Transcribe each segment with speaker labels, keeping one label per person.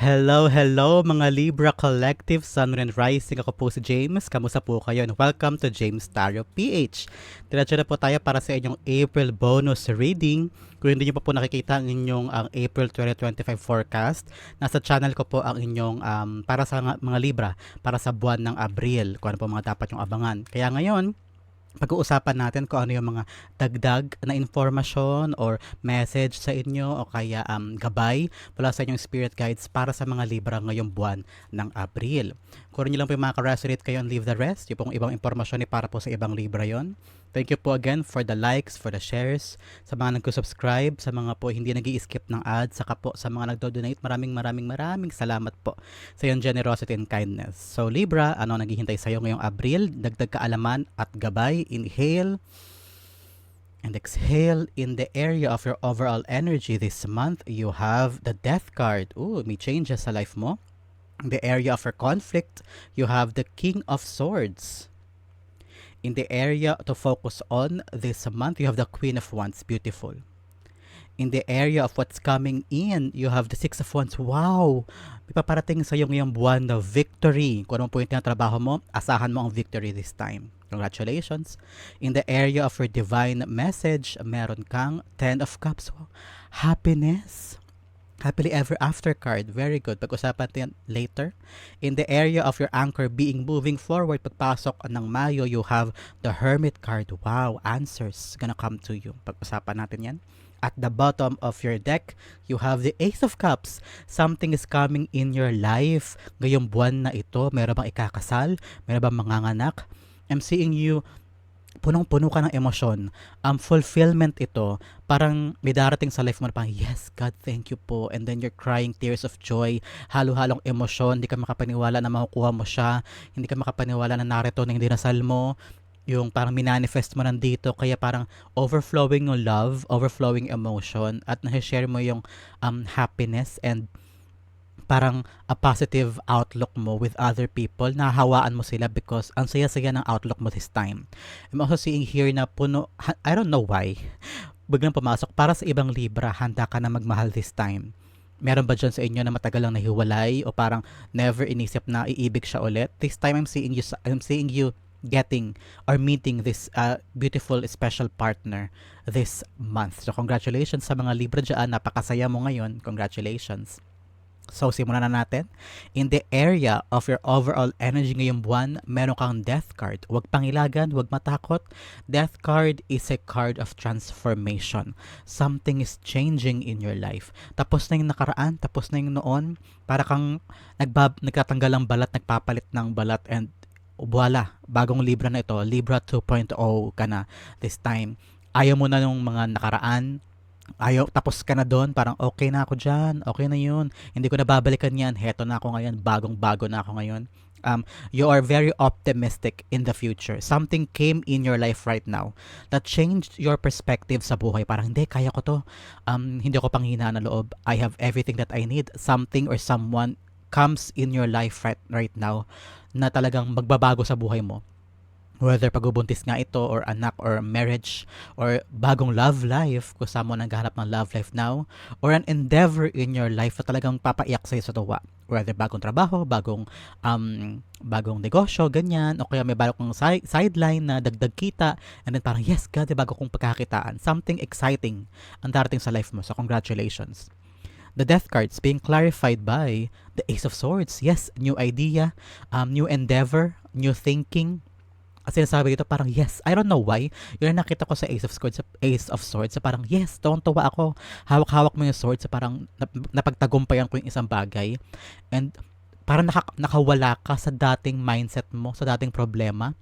Speaker 1: Hello, hello mga Libra Collective, Sun and Rising. Ako po si James. Kamusta po kayo? And welcome to James Tarot PH. Diretso na po tayo para sa inyong April bonus reading. Kung hindi nyo pa po nakikita ang inyong ang April 2025 forecast, nasa channel ko po ang inyong um, para sa mga Libra, para sa buwan ng Abril, kung ano po mga dapat yung abangan. Kaya ngayon, pag-uusapan natin kung ano yung mga dagdag na informasyon or message sa inyo o kaya um, gabay mula sa inyong spirit guides para sa mga Libra ngayong buwan ng Abril. Kung nyo lang po yung mga ka-resonate kayo and leave the rest, yung pong ibang impormasyon ni para po sa ibang Libra yon. Thank you po again for the likes, for the shares, sa mga nagko-subscribe, sa mga po hindi nag skip ng ads, saka po sa mga nagdo-donate. Maraming maraming maraming salamat po sa iyong generosity and kindness. So Libra, ano naghihintay sa iyo ngayong Abril? Dagdag kaalaman at gabay. Inhale and exhale in the area of your overall energy this month. You have the Death card. Ooh, may changes sa life mo. In the area of your conflict, you have the King of Swords. In the area to focus on this month, you have the Queen of Wands. Beautiful. In the area of what's coming in, you have the Six of Wands. Wow! May paparating sa iyo ngayong buwan na victory. Kung ano po yung tinatrabaho mo, asahan mo ang victory this time. Congratulations. In the area of your divine message, meron kang Ten of Cups. Happiness. Happily ever after card. Very good. Pag-usapan natin later. In the area of your anchor being moving forward, pagpasok ng Mayo, you have the Hermit card. Wow, answers gonna come to you. Pag-usapan natin yan. At the bottom of your deck, you have the Ace of Cups. Something is coming in your life. Ngayong buwan na ito, meron bang ikakasal? Meron bang manganganak? I'm seeing you punong-puno ka ng emosyon. Ang fulfillment ito, parang may darating sa life mo na parang, yes, God, thank you po. And then you're crying tears of joy, halo-halong emosyon, hindi ka makapaniwala na makukuha mo siya, hindi ka makapaniwala na narito na hindi nasal mo, yung parang minanifest mo nandito, kaya parang overflowing yung love, overflowing emotion, at na-share mo yung um, happiness and parang a positive outlook mo with other people, nahawaan mo sila because ang saya-saya ng outlook mo this time. I'm also seeing here na puno, I don't know why, biglang pumasok, para sa ibang Libra, handa ka na magmahal this time. Meron ba dyan sa inyo na matagal lang nahiwalay o parang never inisip na iibig siya ulit? This time I'm seeing you, I'm seeing you getting or meeting this uh, beautiful special partner this month. So congratulations sa mga Libra dyan, napakasaya mo ngayon. Congratulations. So, simulan na natin. In the area of your overall energy ngayong buwan, meron kang death card. Huwag pangilagan, huwag matakot. Death card is a card of transformation. Something is changing in your life. Tapos na yung nakaraan, tapos na yung noon. Para kang nagbab nagtatanggal ng balat, nagpapalit ng balat and voila, bagong Libra na ito. Libra 2.0 ka na this time. Ayaw mo na yung mga nakaraan, ayaw, tapos ka na doon, parang okay na ako dyan, okay na yun, hindi ko na babalikan yan, heto na ako ngayon, bagong-bago na ako ngayon. Um, you are very optimistic in the future. Something came in your life right now that changed your perspective sa buhay. Parang, hindi, kaya ko to. Um, hindi ako panghina na loob. I have everything that I need. Something or someone comes in your life right, right now na talagang magbabago sa buhay mo whether pagbubuntis nga ito or anak or marriage or bagong love life kung saan mo naghahanap ng love life now or an endeavor in your life na talagang papaiyak sa'yo sa tuwa whether bagong trabaho, bagong um, bagong negosyo, ganyan, o kaya may bagong si- sideline na dagdag kita, and then parang, yes, God, bago kong pagkakitaan. Something exciting ang darating sa life mo. So, congratulations. The death cards being clarified by the Ace of Swords. Yes, new idea, um, new endeavor, new thinking, at sinasabi dito parang yes, I don't know why. Yun ang nakita ko sa Ace of Swords, sa Ace of Swords, sa parang yes, tuwang-tuwa ako. Hawak-hawak mo yung sword sa parang nap- napagtagumpayan ko yung isang bagay. And parang naka- nakawala ka sa dating mindset mo, sa dating problema.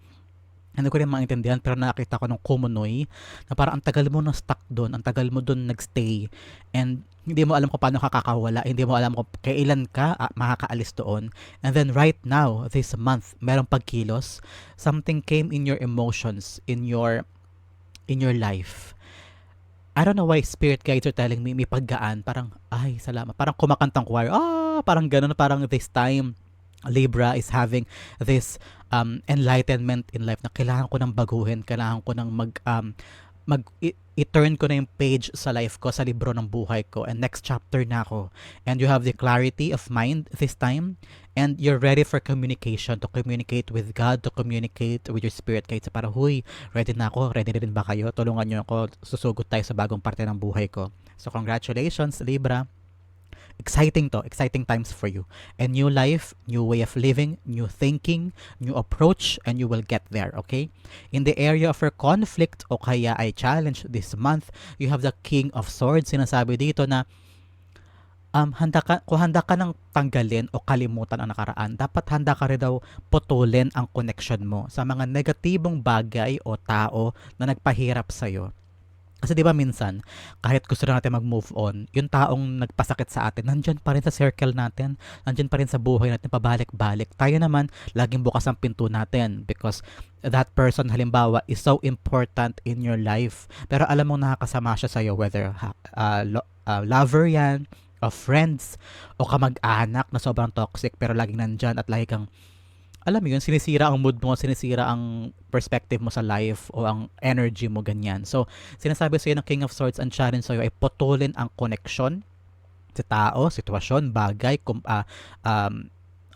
Speaker 1: Hindi ko rin maintindihan pero nakita ko nung Kumunoy na parang ang tagal mo na stuck doon, ang tagal mo doon nagstay and hindi mo alam kung paano ka kakawala, hindi mo alam kung kailan ka ah, makakaalis doon. And then right now, this month, merong pagkilos, something came in your emotions, in your in your life. I don't know why spirit guides are telling me may paggaan, parang ay salamat, parang kumakantang choir. Ah, parang ganun, parang this time Libra is having this um, enlightenment in life na kailangan ko ng baguhin, kailangan ko ng mag um, mag i-turn ko na yung page sa life ko, sa libro ng buhay ko, and next chapter na ako. And you have the clarity of mind this time, and you're ready for communication, to communicate with God, to communicate with your spirit. Sa para, huy, ready na ako, ready na rin ba kayo? Tulungan nyo ako, susugod tayo sa bagong parte ng buhay ko. So congratulations, Libra exciting to, exciting times for you. A new life, new way of living, new thinking, new approach, and you will get there, okay? In the area of your conflict o kaya ay challenge this month, you have the King of Swords. Sinasabi dito na um, handa ka, kung handa ka ng tanggalin o kalimutan ang nakaraan, dapat handa ka rin daw putulin ang connection mo sa mga negatibong bagay o tao na nagpahirap sa'yo. Kasi 'di ba minsan, kahit gusto na natin mag-move on, yung taong nagpasakit sa atin, nandiyan pa rin sa circle natin, nandiyan pa rin sa buhay natin pabalik-balik. Tayo naman, laging bukas ang pinto natin because that person halimbawa is so important in your life. Pero alam mo nakakasama siya sa iyo whether uh, lo- uh, lover 'yan, of friends, o kamag-anak na sobrang toxic pero laging nandyan at lagi kang alam mo yun, sinisira ang mood mo, sinisira ang perspective mo sa life o ang energy mo, ganyan. So, sinasabi sa'yo ng King of Swords ang challenge sa'yo ay putulin ang connection sa tao, sitwasyon, bagay, kum, uh, um,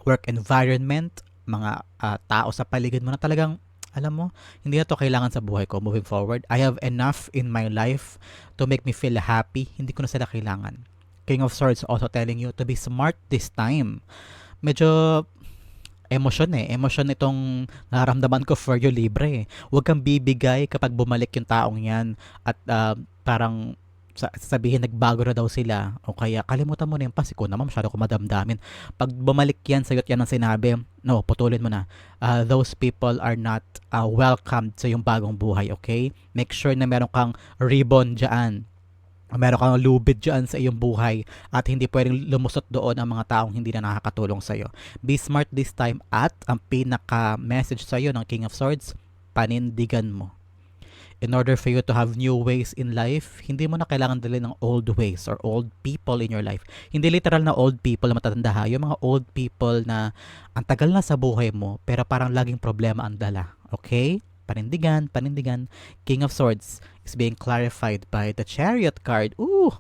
Speaker 1: work environment, mga uh, tao sa paligid mo na talagang alam mo, hindi na to kailangan sa buhay ko moving forward. I have enough in my life to make me feel happy. Hindi ko na sila kailangan. King of Swords also telling you to be smart this time. Medyo emosyon eh. Emosyon itong nararamdaman ko for you libre eh. Huwag kang bibigay kapag bumalik yung taong yan at uh, parang sabihin nagbago na daw sila o kaya kalimutan mo na yung past. Ko naman masyado ko madamdamin. Pag bumalik yan sa'yo at yan ang sinabi no putulin mo na. Uh, those people are not uh, welcomed sa yung bagong buhay okay? Make sure na meron kang ribbon dyan meron kang lubid dyan sa iyong buhay at hindi pwedeng lumusot doon ang mga taong hindi na nakakatulong sa iyo. Be smart this time at ang pinaka-message sa iyo ng King of Swords, panindigan mo. In order for you to have new ways in life, hindi mo na kailangan dalhin ng old ways or old people in your life. Hindi literal na old people na matatanda ha. Yung mga old people na ang tagal na sa buhay mo pero parang laging problema ang dala. Okay? Panindigan, panindigan. King of Swords is being clarified by the Chariot card. Ooh!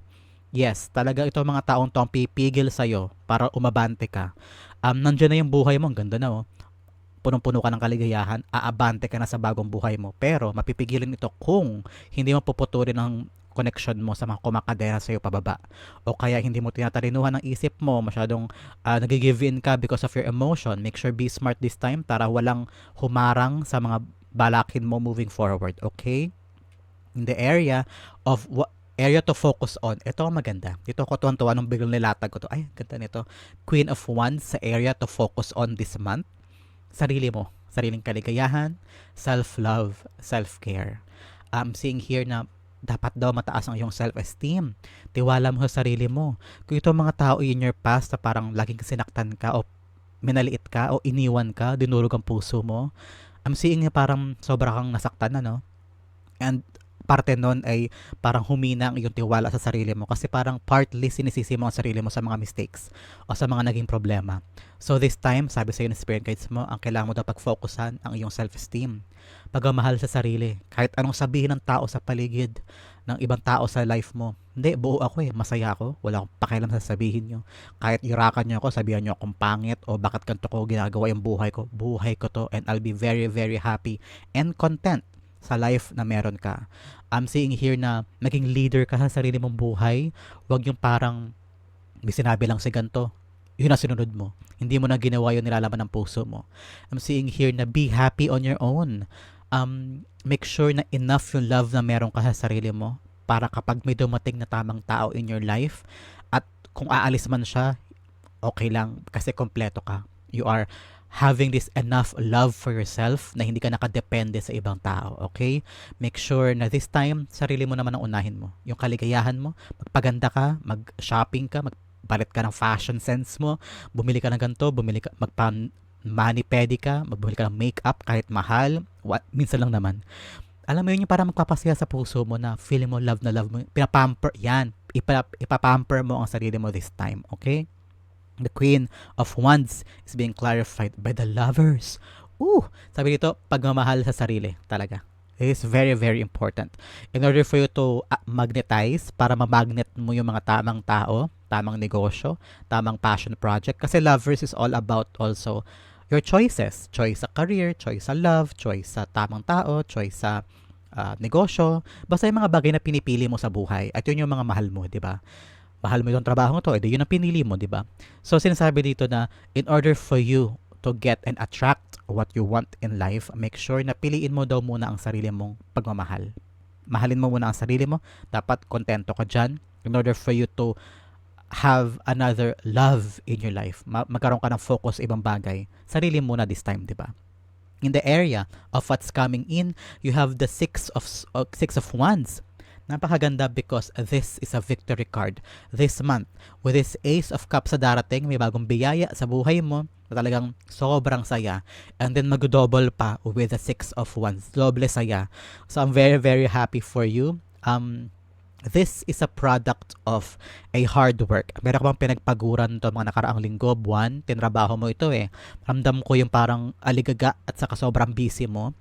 Speaker 1: Yes, talaga ito mga taong to ang pipigil sa'yo para umabante ka. Um, nandiyan na yung buhay mo, ang ganda na oh. Punong-puno ka ng kaligayahan, aabante ka na sa bagong buhay mo. Pero mapipigilin ito kung hindi mo puputulin ang connection mo sa mga kumakadera sa'yo pababa. O kaya hindi mo tinatalinuhan ng isip mo, masyadong uh, nag-give in ka because of your emotion. Make sure be smart this time para walang humarang sa mga balakin mo moving forward, okay? In the area of what area to focus on. Ito ang maganda. Dito ko tuwan-tuwa nung biglang nilatag ko to. Ay, ganda nito. Queen of Wands sa area to focus on this month. Sarili mo. Sariling kaligayahan, self-love, self-care. I'm seeing here na dapat daw mataas ang iyong self-esteem. Tiwala mo sa sarili mo. Kung ito mga tao in your past na parang laging sinaktan ka o minaliit ka o iniwan ka, dinurog ang puso mo, I'm seeing niya parang sobra kang nasaktan na, no? And parte nun ay parang humina ang iyong tiwala sa sarili mo kasi parang partly sinisisi mo ang sarili mo sa mga mistakes o sa mga naging problema. So this time, sabi sa iyo ng spirit guides mo, ang kailangan mo daw pag-focusan ang iyong self-esteem. Pagmamahal sa sarili. Kahit anong sabihin ng tao sa paligid, ng ibang tao sa life mo. Hindi, buo ako eh. Masaya ako. Wala akong pakialam sa sabihin nyo. Kahit irakan nyo ako, sabihan nyo akong pangit o bakit kanto ko ginagawa yung buhay ko. Buhay ko to and I'll be very, very happy and content sa life na meron ka. I'm seeing here na maging leader ka sa sarili mong buhay. Huwag yung parang may sinabi lang si ganto. Yun ang sinunod mo. Hindi mo na ginawa yung nilalaman ng puso mo. I'm seeing here na be happy on your own. Um, make sure na enough yung love na meron ka sa sarili mo para kapag may dumating na tamang tao in your life at kung aalis man siya, okay lang kasi kompleto ka. You are having this enough love for yourself na hindi ka nakadepende sa ibang tao, okay? Make sure na this time, sarili mo naman ang unahin mo. Yung kaligayahan mo, magpaganda ka, mag-shopping ka, magpalit ka ng fashion sense mo, bumili ka ng ganito, bumili ka, magpa mani-pedi ka, magbumili ka ng makeup kahit mahal, what, minsan lang naman. Alam mo yun yung parang magpapasaya sa puso mo na feeling mo love na love mo. Pinapamper, yan. Ipa, ipapamper mo ang sarili mo this time, okay? The Queen of Wands is being clarified by the lovers. Ooh, sabi dito, pagmamahal sa sarili talaga. It is very, very important. In order for you to uh, magnetize, para ma-magnet mo yung mga tamang tao, tamang negosyo, tamang passion project. Kasi lovers is all about also your choices. Choice sa career, choice sa love, choice sa tamang tao, choice sa uh, negosyo. Basta yung mga bagay na pinipili mo sa buhay. At yun yung mga mahal mo, di ba? Mahal mo yung trabaho to, edi yun ang pinili mo, di ba? So, sinasabi dito na in order for you to get and attract what you want in life, make sure na piliin mo daw muna ang sarili mong pagmamahal. Mahalin mo muna ang sarili mo. Dapat kontento ka dyan in order for you to have another love in your life. Ma- magkaroon ka ng focus sa ibang bagay. Sarili muna this time, di ba? In the area of what's coming in, you have the six of uh, six of wands. Napakaganda because this is a victory card this month. With this Ace of Cups sa darating, may bagong biyaya sa buhay mo na talagang sobrang saya. And then mag-double pa with the Six of Wands. Doble saya. So I'm very, very happy for you. Um, this is a product of a hard work. Meron bang pinagpaguran to mga nakaraang linggo, buwan, tinrabaho mo ito eh. Ramdam ko yung parang aligaga at saka sobrang busy mo.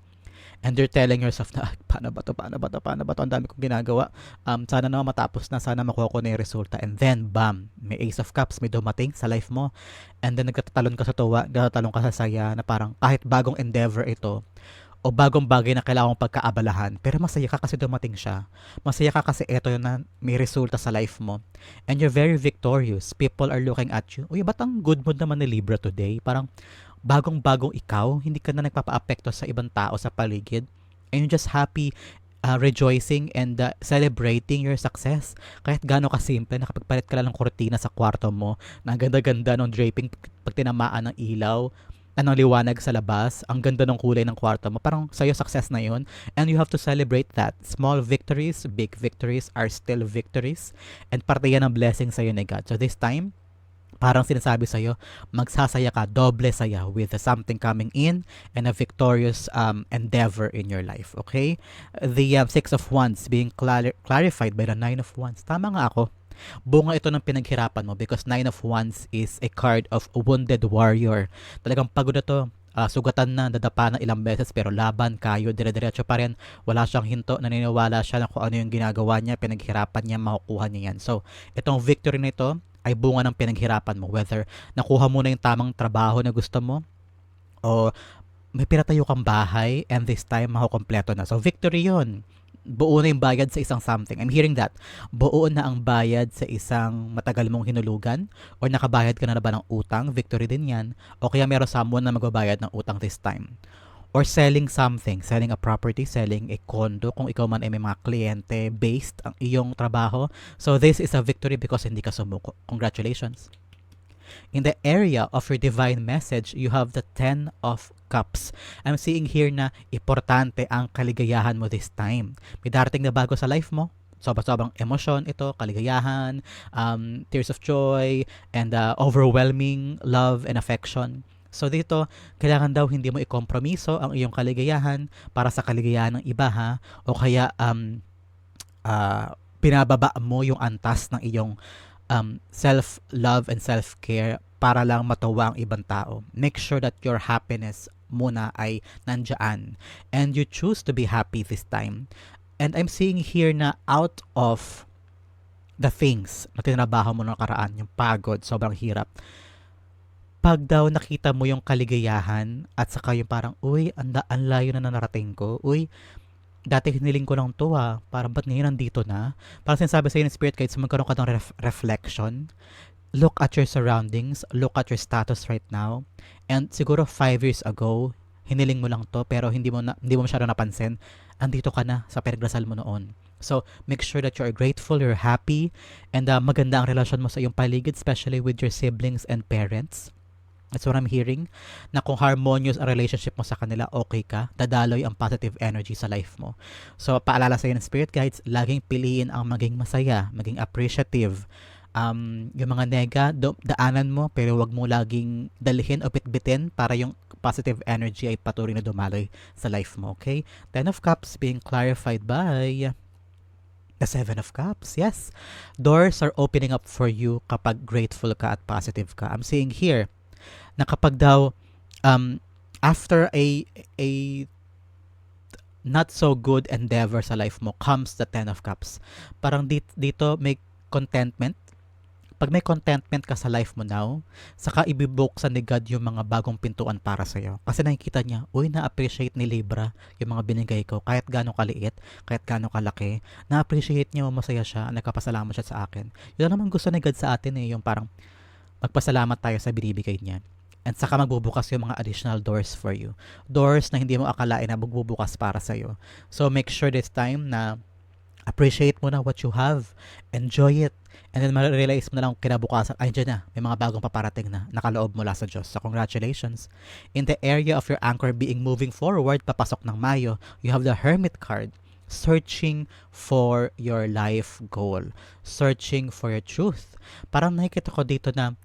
Speaker 1: And you're telling yourself na, paano ba to, paano ba to, paano ba to, ang dami kong ginagawa. Um, sana naman matapos na, sana makuha ko na yung resulta. And then, bam, may Ace of Cups, may dumating sa life mo. And then, nagtatalon ka sa tuwa, nagtatalon ka sa saya, na parang kahit bagong endeavor ito, o bagong bagay na kailangan pagkaabalahan, pero masaya ka kasi dumating siya. Masaya ka kasi eto na may resulta sa life mo. And you're very victorious. People are looking at you. Uy, ba't ang good mood naman ni Libra today? Parang bagong-bagong ikaw, hindi ka na nagpapa-apekto sa ibang tao sa paligid. And you're just happy uh, rejoicing and uh, celebrating your success. Kahit gaano kasimple, nakapagpalit ka lang ng kortina sa kwarto mo, na ganda-ganda ng draping pag tinamaan ng ilaw, anong liwanag sa labas, ang ganda ng kulay ng kwarto mo, parang sa'yo success na yun. And you have to celebrate that. Small victories, big victories are still victories. And parte yan ng blessing sa'yo ni God. So this time, parang sinasabi sa'yo, magsasaya ka, doble saya with something coming in and a victorious um, endeavor in your life. Okay? The um, Six of Wands being clar- clarified by the Nine of Wands. Tama nga ako bunga ito ng pinaghirapan mo because Nine of Wands is a card of wounded warrior. Talagang pagod na to. Uh, sugatan na, dadapa na ilang beses pero laban kayo, dire-diretso pa rin. Wala siyang hinto, naniniwala siya na kung ano yung ginagawa niya, pinaghirapan niya, makukuha niya yan. So, itong victory nito ay bunga ng pinaghirapan mo. Whether nakuha mo na yung tamang trabaho na gusto mo o may pinatayo kang bahay and this time makukompleto na. So, victory yon buo na yung bayad sa isang something. I'm hearing that. Buo na ang bayad sa isang matagal mong hinulugan or nakabayad ka na, ba ng utang, victory din yan. O kaya meron someone na magbabayad ng utang this time. Or selling something, selling a property, selling a condo, kung ikaw man ay may mga kliyente based ang iyong trabaho. So this is a victory because hindi ka sumuko. Congratulations. In the area of your divine message, you have the Ten of Cups. I'm seeing here na importante ang kaligayahan mo this time. May darating na bago sa life mo, sobrang-sobrang emosyon ito, kaligayahan, um, tears of joy, and uh, overwhelming love and affection. So dito, kailangan daw hindi mo ikompromiso ang iyong kaligayahan para sa kaligayahan ng iba ha, o kaya um, uh, pinababa mo yung antas ng iyong um, self-love and self-care para lang matuwa ang ibang tao. Make sure that your happiness muna ay nandyan. And you choose to be happy this time. And I'm seeing here na out of the things na tinrabaho mo nakaraan, yung pagod, sobrang hirap. Pag daw nakita mo yung kaligayahan at saka yung parang, uy, anda, ang layo na narating ko. Uy, dati hiniling ko lang to ah, parang ba't ngayon nandito na? Parang sinasabi sa ng spirit guides, magkaroon ka ng ref- reflection. Look at your surroundings, look at your status right now. And siguro five years ago, hiniling mo lang to pero hindi mo na, hindi mo masyado napansin. Andito ka na sa pinagrasal mo noon. So, make sure that you're grateful, you're happy, and uh, maganda ang relasyon mo sa iyong paligid, especially with your siblings and parents. That's what I'm hearing. Na kung harmonious ang relationship mo sa kanila, okay ka. Dadaloy ang positive energy sa life mo. So, paalala sa ng spirit guides, laging piliin ang maging masaya, maging appreciative. Um, yung mga nega, do, daanan mo, pero wag mo laging dalhin o bitbitin para yung positive energy ay patuloy na dumaloy sa life mo, okay? Ten of Cups being clarified by the Seven of Cups. Yes, doors are opening up for you kapag grateful ka at positive ka. I'm seeing here, na kapag daw um, after a a not so good endeavor sa life mo comes the Ten of Cups. Parang dit, dito may contentment. Pag may contentment ka sa life mo now, saka ibibuksan ni God yung mga bagong pintuan para sa'yo. Kasi nakikita niya, uy, na-appreciate ni Libra yung mga binigay ko, kahit gano'ng kaliit, kahit gano'ng kalaki. Na-appreciate niya, masaya siya, nagkapasalamat siya sa akin. Yun naman gusto ni God sa atin eh, yung parang magpasalamat tayo sa binibigay niya. And saka magbubukas yung mga additional doors for you. Doors na hindi mo akalain na magbubukas para sa'yo. So make sure this time na appreciate mo na what you have. Enjoy it. And then ma-realize mo na lang kinabukasan, ay dyan na, may mga bagong paparating na nakaloob mula sa Diyos. So congratulations. In the area of your anchor being moving forward, papasok ng Mayo, you have the Hermit card searching for your life goal. Searching for your truth. Parang nakikita ko dito na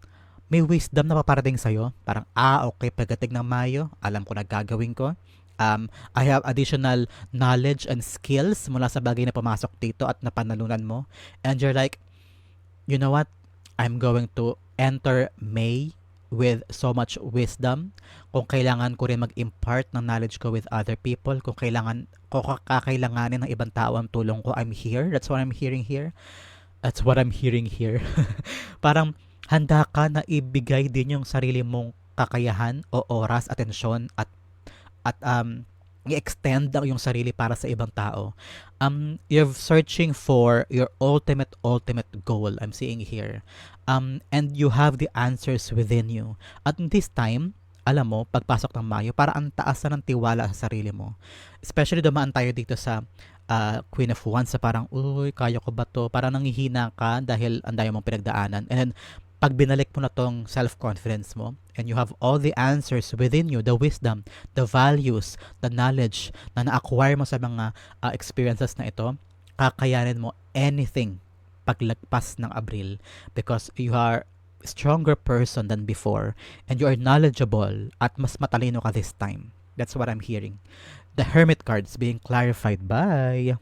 Speaker 1: may wisdom na paparating sa'yo. Parang, ah, okay, pagdating ng Mayo, alam ko na gagawin ko. Um, I have additional knowledge and skills mula sa bagay na pumasok dito at napanalunan mo. And you're like, you know what? I'm going to enter May with so much wisdom. Kung kailangan ko rin mag-impart ng knowledge ko with other people, kung kailangan ko kakailanganin ng ibang tao ang tulong ko, I'm here. That's what I'm hearing here. That's what I'm hearing here. Parang handa ka na ibigay din yung sarili mong kakayahan o oras, atensyon at at um i-extend ang yung sarili para sa ibang tao. Um, you're searching for your ultimate, ultimate goal, I'm seeing here. Um, and you have the answers within you. At this time, alam mo, pagpasok ng Mayo, para ang taas na ng tiwala sa sarili mo. Especially dumaan tayo dito sa uh, Queen of Wands sa parang, uy, kaya ko ba to? Parang nangihina ka dahil ang dami mong pinagdaanan. And then, pag binalik mo na tong self-confidence mo and you have all the answers within you, the wisdom, the values, the knowledge na na-acquire mo sa mga uh, experiences na ito, kakayanin mo anything paglagpas ng Abril because you are stronger person than before and you are knowledgeable at mas matalino ka this time. That's what I'm hearing. The Hermit cards being clarified by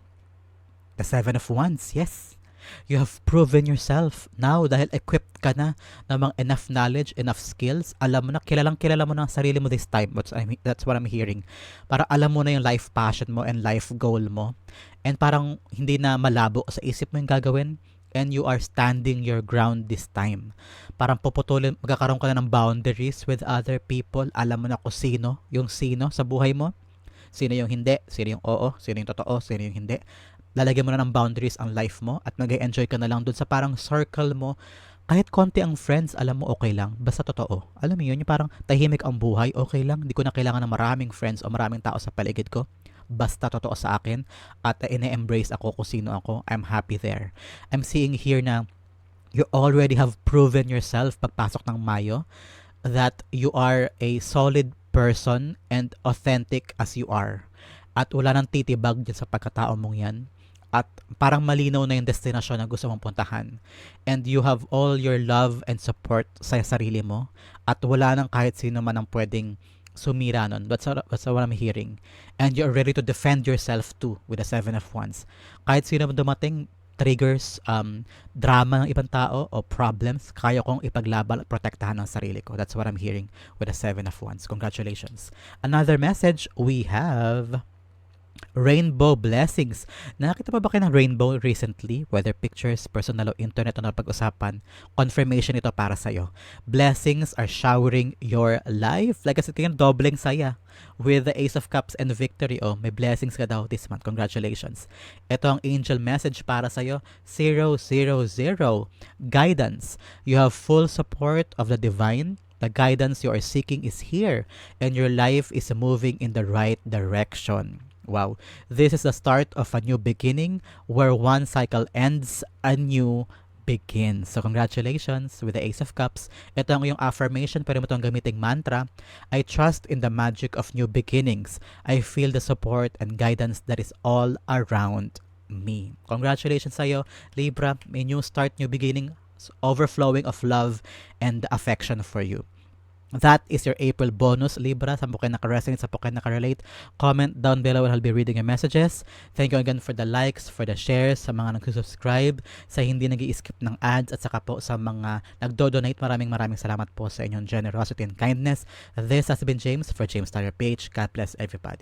Speaker 1: the Seven of Wands. Yes. You have proven yourself now dahil equipped ka na ng mga enough knowledge, enough skills. Alam mo na, kilalang kilala mo na ang sarili mo this time. That's, that's what I'm hearing. Para alam mo na yung life passion mo and life goal mo. And parang hindi na malabo sa isip mo yung gagawin and you are standing your ground this time. Parang puputulin, magkakaroon ka na ng boundaries with other people. Alam mo na kung sino, yung sino sa buhay mo. Sino yung hindi, sino yung oo, sino yung totoo, sino yung hindi lalagyan mo na ng boundaries ang life mo at mag enjoy ka na lang dun sa parang circle mo. Kahit konti ang friends, alam mo okay lang, basta totoo. Alam mo yun, yung parang tahimik ang buhay, okay lang. Hindi ko na kailangan ng maraming friends o maraming tao sa paligid ko. Basta totoo sa akin at ine-embrace ako kung sino ako. I'm happy there. I'm seeing here na you already have proven yourself pagpasok ng Mayo that you are a solid person and authentic as you are. At wala nang titibag dyan sa pagkatao mong yan at parang malinaw na yung destinasyon na gusto mong puntahan. And you have all your love and support sa sarili mo at wala nang kahit sino man ang pwedeng sumira nun. That's, that's what I'm hearing. And you're ready to defend yourself too with the Seven of Wands. Kahit sino man dumating, triggers, um, drama ng ibang tao o problems, kaya kong ipaglaban at protektahan ang sarili ko. That's what I'm hearing with the Seven of Wands. Congratulations. Another message we have rainbow blessings. Nakita pa ba kayo ng rainbow recently? Whether pictures, personal o internet na pag-usapan, confirmation ito para sa'yo. Blessings are showering your life. Like kasi tingin, dobleng saya. With the Ace of Cups and Victory, oh, may blessings ka daw this month. Congratulations. Ito ang angel message para sa'yo. 000. Guidance. You have full support of the divine the guidance you are seeking is here and your life is moving in the right direction. Wow. This is the start of a new beginning where one cycle ends, a new begins. So congratulations with the Ace of Cups. Ito ang iyong affirmation, pero mo itong gamiting mantra. I trust in the magic of new beginnings. I feel the support and guidance that is all around me. Congratulations sa'yo, Libra. May new start, new beginning, overflowing of love and affection for you. That is your April bonus, Libra. Sa po kayo nakaresonate, sa po kayo nakarelate. Comment down below and I'll be reading your messages. Thank you again for the likes, for the shares, sa mga nag-subscribe, sa hindi nag skip ng ads, at saka po sa mga nagdo-donate. Maraming maraming salamat po sa inyong generosity and kindness. This has been James for James Tyler Page. God bless everybody.